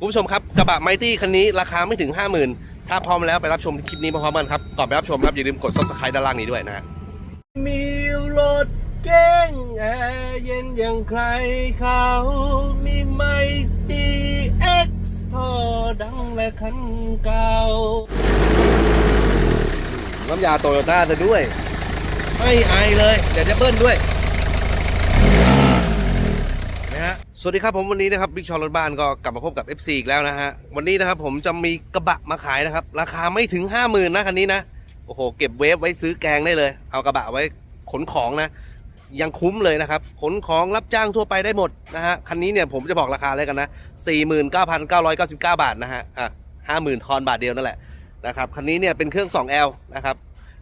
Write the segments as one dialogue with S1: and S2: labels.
S1: คุณผู้ชมครับกระบะไมตี้คันนี้ราคาไม่ถึง 50,000 ถ้าพร้อมแล้วไปรับชมคลิปนี้พร้อมๆกันครับ ก่อนไปรับชมครับ อย่าลืมกด subscribe ด้านล่างนี้ด้วยนะฮะมีรถเก๋งแอร์เย็นอย่างใครเขามีไมตี้เอ็กซ์ทอดังและคันเก่าน้ำยาโตโยต้าซะด้วย ไม่ไอเลยเดี๋ยวจะเบิ้ลด้วย นะฮะ สวัสดีครับผมวันนี้นะครับบิ๊กชอรถบ้านก็กลับมาพบกับ FC อีกแล้วนะฮะวันนี้นะครับผมจะมีกระบะมาขายนะครับ ราคาไม่ถึง 50,000นะคันนี้นะโอ้โหเก็บเวฟไว้ซื้อแกงได้เลย เอากระบะไว้ขนของนะ ยังคุ้มเลยนะครับ ขนของรับจ้างทั่วไปได้หมดนะฮะคันนี้เนี่ยผมจะบอกราคาเลยกันนะ49,999 บาทนะฮะอะ50,000ทอนบาทเดียวนั่นแหละนะครับคันนี้เนี่ยเป็นเครื่อง 2L นะครับ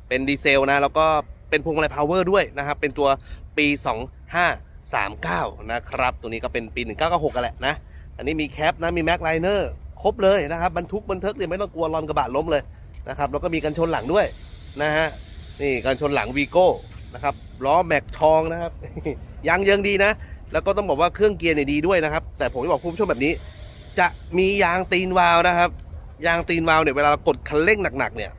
S1: เป็นดีเซลนะแล้วก็เป็นพวงมาลัยพาวเวอร์ด้วยนะครับเป็นตัวปี 25 39 นะครับ ตัวนี้ก็เป็นปี 1996กันแหละนะ อันนี้มีแคปนะ มีแม็กไลเนอร์ครบเลยนะครับ บรรทุกบรรทุกเนี่ยไม่ต้องกลัวรอนกระบะล้มเลยนะครับ แล้วก็มีกันชนหลังด้วยนะฮะ นี่กันชนหลังวีโก้นะครับ ล้อแม็กทองนะครับ ยางเยิงดีนะ แล้วก็ต้องบอกว่าเครื่องเกียร์เนี่ยดีด้วยนะครับ แต่ผมจะบอกคุณผู้ชมแบบนี้ จะมียางตีนวาล์วนะครับ ยางตีนวาล์วเนี่ยเวลาเรากดคันเร่งหนักๆเนี่ย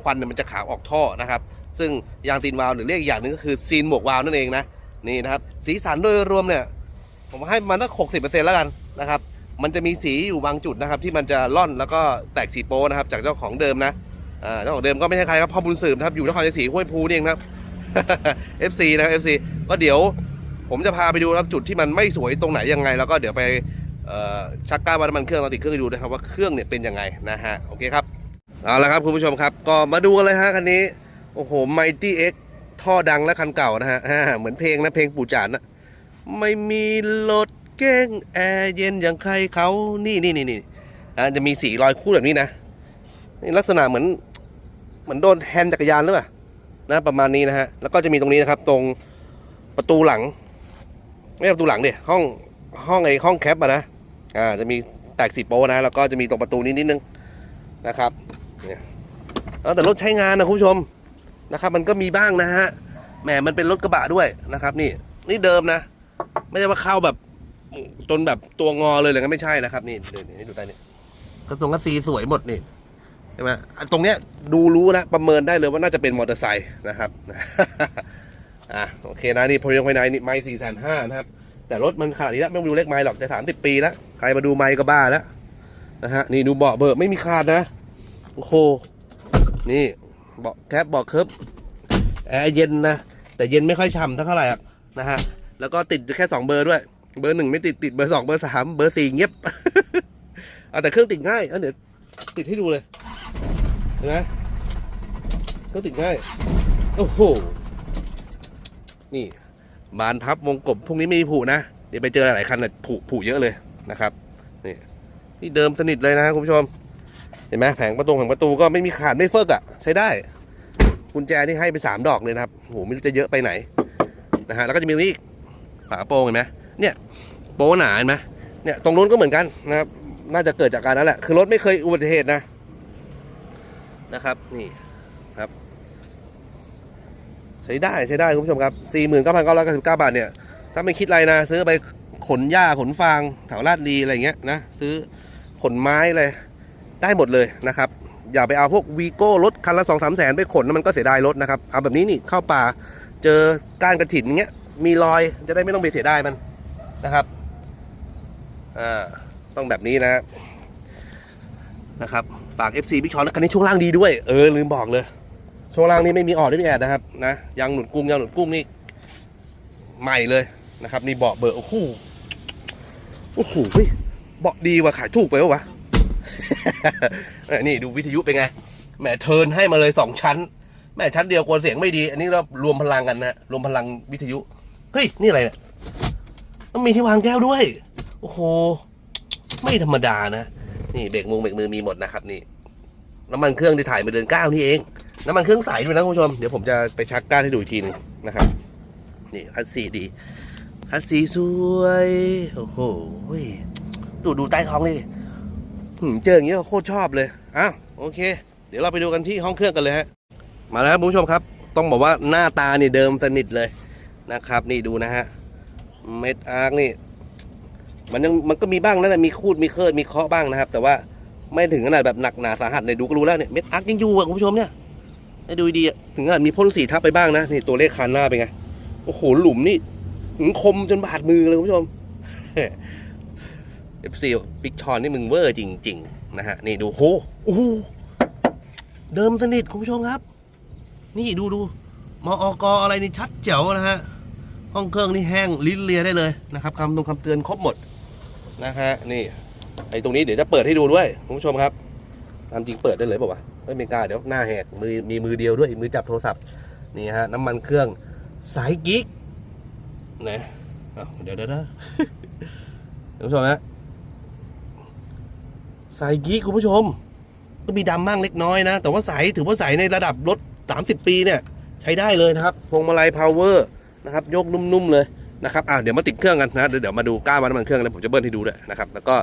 S1: ควันเนี่ยมันจะขาวออกท่อนะครับ ซึ่งยางตีนวาล์วหรือเรียกอีกอย่างหนึงก็คือซีนหมวกวาล์วนั่นเองนะ นี่นะครับ สีสันโดยรวมเนี่ย ผมให้มันตั้งหกสิบเปอร์เซ็นต์แล้วกันนะครับ มันจะมีสีอยู่บางจุดนะครับ ที่มันจะล่อนแล้วก็แตกสีโป้นะครับ จากเจ้าของเดิมนะเจ้าของเดิมก็ไม่ใช่ใครครับพ่อบุญสืบนะครับอยู่นครชัยศรีห้วยภูนี่เองครับ FC นะครับ FC ก็เดี๋ยวผมจะพาไปดูนะครับจุดที่มันไม่สวยตรงไหนยังไง แล้วก็เดี๋ยวไปชักก้าววัดน้ำมันเครื่องตอนติดเครื่องดูนะครับว่าเครื่องเนี่ยเป็นยังไงนะฮะโอเคครับเอาละครับคุณผู้ชมครับ ก็มาดูกันเลยฮะคันนี้โอ้โห Mighty X ท่อดังและคันเก่านะฮะเหมือนเพลงนะเพลงปู่จานนะไม่มีรถเก้งแอร์เย็นอย่างใครเขานี่นี่นี่นี่จะมีสีรอยคู่แบบนี้นะนี่ลักษณะเหมือนเหมือนโดนแฮนด์จักรยานหรือเปล่านะประมาณนี้นะฮะแล้วก็จะมีตรงนี้นะครับ ตรงประตูหลัง ไม่ใช่ประตูหลังดิห้องห้องไอ้ห้องแคปอะนะอ่าจะมีแตกสีโป้นะแล้วก็จะมีตรงประตูนี้นิดนึงนะครับเนี่ยเอาแต่รถใช้งานนะคุณผู้ชม นะครับ มันก็มีบ้างนะฮะแหมมันเป็นรถกระบะด้วยนะครับ นี่นี่เดิมนะ ไม่ใช่ว่าเข้าแบบจนแบบตัวงอเลยเลยก็ไม่ใช่นะครับ นี่นี่นี่ดูใต้นี่กระทรงกระสีสวยหมดนี่ใช่ไหมตรงเนี้ยดูรู้นะประเมินได้เลยว่าน่าจะเป็นมอเตอร์ไซค์นะครับอะโอเคนะนี่พอยังภายในนี่ไม้สี่แสนห้านะครับ แต่รถมันขนาดนี้แล้วไม่ต้องดูเลขไม้หรอกจะสามสิบปีแล้วใครมาดูไม้ก็บ้าแล้วนะฮะนี่ดูเบาะเบอร์ไม่มีขาดนะโอ้โหนี่ เบาะแคปเบาะเคิร์ฟแอร์เย็นนะแต่เย็นไม่ค่อยฉ่ำเท่าไหร่อะนะฮะแล้วก็ติดแค่สองเบอร์ด้วย เบอร์หนึ่งไม่ติดติดเบอร์สองเบอร์สามเบอร์สี่เงียบเอาแต่เครื่องติดง่ายเอาเดี๋ยวติดให้ดูเลยเห็นไหมเครื่องติดง่ายโอ้โหนี่บานพับวงกบพวกนี้ไม่มีผุนะเดี๋ยวไปเจอหลายคันนะผุผุเยอะเลยนะครับนี่นี่เดิมสนิทเลยนะคุณผู้ชม ห็นไหมแผงประตูแผงประตูก็ไม่มีขาดไม่เฟิกอะ่ะ ใช้ได้ กุญแจนี่ให้ไปสามดอกเลยนะครับโหไม่รู้จะเยอะไปไหนนะฮะแล้วก็จะมีนี้อีกฝาโปร่งเห็นไหมเนี่ยโป้หนาเห็นไหมเนี่ยตรงนู้นก็เหมือนกันนะครับ น่าจะเกิดจากการนั้นแหละ คือรถไม่เคยอุบัติเหตุนะนะครับนี่ครับ ใช้ได้ใช้ได้คุณผู้ชมครับสี่หมื่นเก้าพันเก้าร้อยเก้าสิบเก้าบาทเนี่ยถ้าไม่คิดอะไรนะ ซื้อไปขนหญ้าขนฟางแถวลาดลีอะไรเงี้ยนะ ซื้อขนไม้เลย ได้หมดเลยนะครับ อย่าไปเอาพวกวีโก้รถคันละสองสามแสนไปขนนะมันก็เสียดายรถนะครับ เอาแบบนี้นี่เข้าป่าเจอก้านกระถิ่นอย่างเงี้ยมีรอยจะได้ไม่ต้องไปเสียได้มันนะครับอ่าต้องแบบนี้นะนะครับฝาก FC บิ๊กชอนคันนี้ช่วงล่างดีด้วยเออลืมบอกเลยช่วงล่างนี้ไม่มีออดไม่มีแอดนะครับนะยางหนุนกุ้งยางหนุนกุ้งนี่ใหม่เลยนะครับนี่เบาะเบอร์โอ้โหโอ้โหเฮ้ยเบาะดีว่ะขายถูกไปวะ นี่ดูวิทยุเป็นไงแหมเทินให้มาเลยสองชั้นแม่ชั้นเดียวกลัวเสียงไม่ดี อันนี้เรารวมพลังกันนะรวมพลังวิทยุเฮ้ยนี่อะไรเนี่ยมันมีที่วางแก้วด้วย โอ้โห ไม่ธรรมดานะ นี่เบรกมุงเบรกมือมีหมดนะครับ นี่ น้ำมันเครื่องที่ถ่ายมาเดือนเก้านี่เอง น้ำมันเครื่องใสด้วยนะคุณผู้ชม เดี๋ยวผมจะไปชักก้านให้ดูอีกทีหนึงนะครับ นี่คัสซีดีคัสซีสวย โอ้โห ดูดูใต้ท้องเลยดิ เจออย่างเงี้ยโคตรชอบเลยอ้าวโอเค เดี๋ยวเราไปดูกันที่ห้องเครื่องกันเลยฮะมาแล้วครับคุณผู้ชมครับ ต้องบอกว่าหน้าตานี่เดิมสนิทเลยนะครับ นี่ดูนะฮะเม็ดอาร์คนี่ มันยังมันก็มีบ้างนะมีคูดมีเคิร์ดมีเคาะบ้างนะครับ แต่ว่าไม่ถึงขนาดแบบหนักหนาสาหัสเนี่ยดูก็รู้แล้วเนี่ยเม็ดอาร์คยังอยู่อะคุณผู้ชมเนี่ยให้ดูดีๆอะถึงขนาดมีพ่นสีทับไปบ้างนะนี่ตัวเลขคันหน้าเป็นไงโอ้โหหลุมนี่หืมคมจนบาดมือเลยคุณผู้ชม เอฟซีบิ๊กชอนนี่มึงเวอร์จริง ๆ นะฮะ นี่ดูโหโอ้โหเดิมสนิทคุณผู้ชมครับ นี่ดูดูมออกอะไรนี่ชัดเจ๋วนะฮะ ห้องเครื่องนี่แห้งลิ้นเลียได้เลยนะครับคำตรงคำเตือนครบหมดนะฮะนี่ไอ้ตรงนี้เดี๋ยวจะเปิดให้ดูด้วยคุณผู้ชมครับตามจริงเปิดได้เลยป่าวะไม่เป็นกล้าเดี๋ยวหน้าแหกมือมีมือเดียวด้วยมือจับโทรศัพท์นี่ฮะน้ำมันเครื่องสายกิ๊กนะเดี๋ยวเดี๋ยวเดี๋ยวคุณผู้ชมนะ สายกิ๊กคุณผู้ชม ก็มีดำบ้างเล็กน้อยนะ แต่ว่าใสถือว่าใสในระดับรถ 30 ปีเนี่ย ใช้ได้เลยนะครับพวงมาลัยพาวเวอร์นะครับ ยกนุ่มๆเลยนะครับอ่าเดี๋ยวมาติดเครื่องกันนะเดี๋ยวมาดูก้าวัดน้ำมันเครื่องแล้วผมจะเบิ้ลให้ดูด้วยนะครับ แล้วก็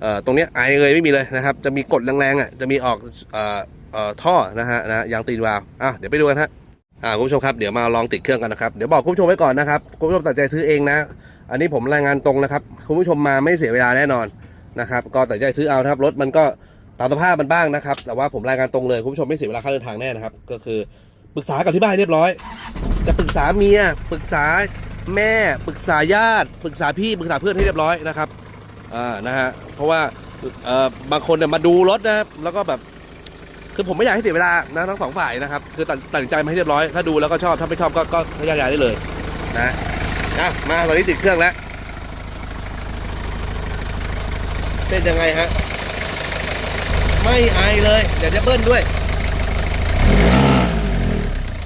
S1: เอ่อตรงนี้ไอเลยไม่มีเลยนะครับ จะมีกดแรงๆอะจะมีออกเอ่อเอ่อท่อนะฮะนะยางตีนวาล์วอะเดี๋ยวไปดูกันฮะอ่าคุณผู้ชมครับเดี๋ยวมาลองติดเครื่องกันนะครับเดี๋ยวบอกคุณผู้ชมไว้ก่อนนะครับคุณผู้ชมตัดใจซื้อเองนะ อันนี้ผมรายงานตรงนะครับคุณผู้ชมมาไม่เสียเวลาแน่นอน นะครับก็ตัดใจซื้อเอานะครับรถมันก็ตามสภาพมันบ้างนะครับ แต่ว่าผมรายงานตรงเลยคุณผู้ชมไม่เสียเวลาค่าเดินทางแน่นะครับ ก็คือปรึกษากับที่บ้านเรียบร้อย จะปรึกษาเมียปรึกษาแม่ปรึกษาญาติปรึกษาพี่ปรึกษาเพื่อนให้เรียบร้อยนะครับอ่านะฮะเพราะว่าเอ่อบางคนเนี่ยมาดูรถนะครับแล้วก็แบบคือผมไม่อยากให้เสียเวลานะทั้งสองฝ่ายนะครับคือตัดตัดใจมาให้เรียบร้อย ถ้าดูแล้วก็ชอบถ้าไม่ชอบก็ก็ก็แยกย้ายได้เลยนะนะมาตอนนี้ติดเครื่องแล้ว เป็นยังไงฮะ ไม่ไอเลย เดี๋ยวจะเบิ้ลด้วย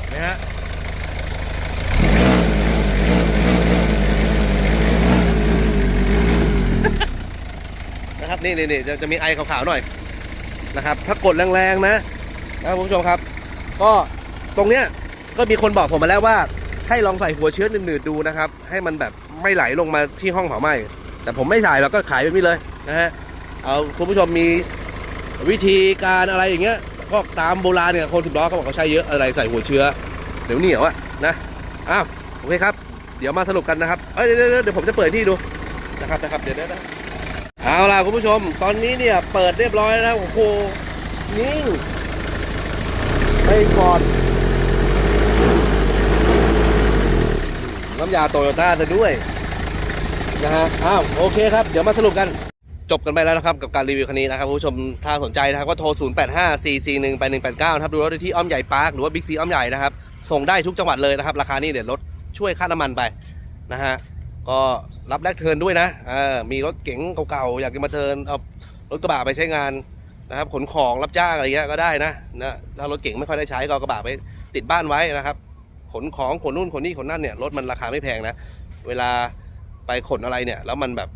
S1: นไหมฮะนะครับนี่นี่นจะจะมีไอขาวๆหน่อยนะครับ ถ้ากดแรงๆนะนะครับคุณผู้ชมครับ ก็ตรงเนี้ยก็มีคนบอกผมมาแล้วว่า ให้ลองใส่หัวเชื้อหนืดๆดูนะครับ ให้มันแบบไม่ไหลลงมาที่ห้องเผาไหม้แต่ผมไม่ใส่เราก็ขายแบบนี้เลย นะฮะเอาคุณผู้ชมมีวิธีการอะไรอย่างเงี้ยก็ตามโบราณเนี่ยคนสิบล้อเขาบอกเขาใช้เยอะอะไรใส่หัวเชื้อเดี๋ยวเหนียวอะนะอ้าวโอเคครับ เดี๋ยวมาสรุปกันนะครับเอ้ยเดี๋ยวเดี๋ยวเดี๋ยวผมจะเปิดที่ดูนะครับนะครับเดี๋ยวเดี๋ยวเอาล่ะคุณผู้ชม ตอนนี้เนี่ยเปิดเรียบร้อยแล้วโอ้โหนิ่งไม่ฟอดน้ำยาโตโยต้าซะด้วยนะฮะอ้าวโอเคครับ เดี๋ยวมาสรุปกัน จบกันไปแล้วนะครับกับการรีวิวคันนี้นะครับผู้ชมถ้าสนใจนะครับก็โทร 0 8 5 4 4 1 8 1 8 9 นะครับดูรถได้ที่อ้อมใหญ่ปาร์คหรือว่าบิ๊กซีอ้อมใหญ่นะครับส่งได้ทุกจังหวัดเลยนะครับ ราคานี้เดี๋ยวลดช่วยค่าน้ำมันไปนะฮะก็รับแลกเทิร์นด้วยนะเออมีรถเก๋งเก่าๆอยากจะมาเทิร์นเอารถกระบะไปใช้งานนะครับขนของรับจ้างอะไรเงี้ยก็ได้นะนะถ้ารถเก๋งไม่ค่อยได้ใช้ก็กระบะไปติดบ้านไว้นะครับ ขนของขนนู่นขนนี่ขนนั่นเนี่ยรถมันราคาไม่แพงนะ เวลาไปขนอะไรเนี่ยแล้วมันแบบ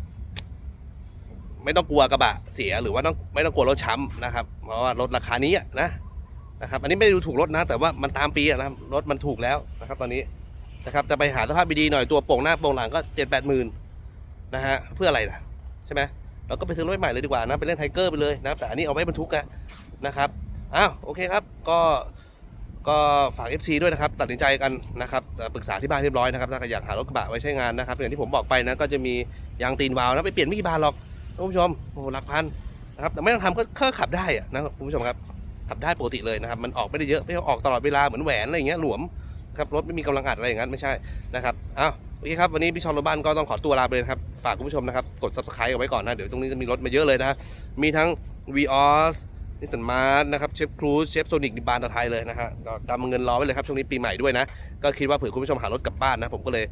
S1: ไม่ต้องกลัวกระบะเสียหรือว่าต้องไม่ต้องกลัวรถช้ำนะครับ เพราะว่ารถราคานี้นะนะครับอันนี้ไม่ได้ดูถูกรถนะ แต่ว่ามันตามปีนะครับรถมันถูกแล้วนะครับ ตอนนี้นะครับจะไปหาสภาพดีๆหน่อยตัวโป่งหน้าโป่งหลังก็เจ็ดแปดหมื่นนะฮะเพื่ออะไรล่ะใช่ไหมเราก็ไปซื้อรถใหม่เลยดีกว่านะไปเล่นไทเกอร์ไปเลยนะครับแต่อันนี้เอาไว้บรรทุกอะนะครับอ้าวโอเคครับก็ก็ฝาก FC ด้วยนะครับ ตัดสินใจกันนะครับปรึกษาที่บ้านเรียบร้อยนะครับถ้าอยากหารถกระบะไว้ใช้งานนะครับอย่างที่ผมบอกไปนะก็จะมียางตีนวาล์วนะไปเปลี่ยนไม่กี่บาทหรอก ท่านผู้ชมโอ้หลักพันนะครับแต่ไม่ต้องทำก็ก็ขับได้อะนะครับคุณผู้ชมครับขับได้ปกติเลยนะครับมันออกไม่ได้เยอะไม่ต้องออกตลอดเวลาเหมือนแหวนอะไรอย่างเงี้ยหลวมครับรถไม่มีกำลังอัดอะไรอย่างนั้นไม่ใช่นะครับอ้าวโอเคครับวันนี้พี่ชอนรถบ้านก็ต้องขอตัวลาไปเลยนะครับฝากคุณผู้ชมนะครับกด subscribe เอาไว้ก่อนนะ เดี๋ยวตรงนี้จะมีรถมาเยอะเลยนะมีทั้ง v ีออสนิสสันมาร์นะครับเชฟครูซเชฟโซนิกนิบานตะไทยเลยนะฮะก็กำเงินรอไว้เลยครับช่วงนี้ปีใหม่ด้วยนะ ก็คิดว่าเผื่อคุณผู้ชมหารถกลับบ้านนะ ผมก็เลย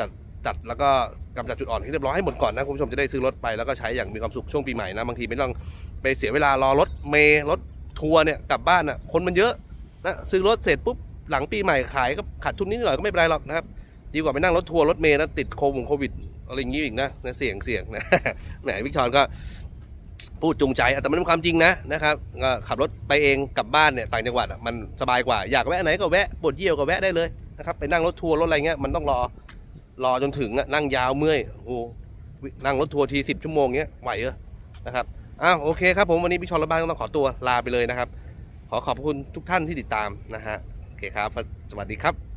S1: จัด จัดแล้วก็กำจัดจุดอ่อนให้เรียบร้อยให้หมดก่อนนะคุณผู้ชมจะได้ซื้อรถไปแล้วก็ใช้อย่างมีความสุขช่วงปีใหม่นะบางทีไม่ต้องไปเสียเวลารอรถเมล์รถทัวร์เนี่ยกลับบ้านอะคนมันเยอะนะซื้อรถเสร็จปุ๊บหลังปีใหม่ขายก็ขาดทุนนิดหน่อยก็ไม่เป็นไรหรอกนะครับดีกว่าไปนั่งรถทัวร์รถเมล์นะติดโควิดโควิดอะไรอย่างงี้อีกนะนะเสี่ยงเสี่ยงนะแหมวิกชอนก็พูดจูงใจแต่มันเป็นความจริงนะนะครับก็ขับรถไปเองกลับบ้านเนี่ยต่างจังหวัดมันสบายกว่าอยากแวะไหนก็แวะปวดเยี่ยวก็แวะได้เลยนะครับไปนั่งรถทัวร์รถอะไรเงี้ยมันต้องรอ รอจนถึงอะนั่งยาวเมื่อยโอ้นั่งรถทัวร์ทีสิบชั่วโมงเงี้ยไหวเหรอนะครับอ้าวโอเคครับผมวันนี้พี่ชอนรถบ้านก็ต้องขอตัวลาไปเลยนะครับ ขอขอบคุณทุกท่านที่ติดตามนะฮะโอเคครับ สวัสดีครับ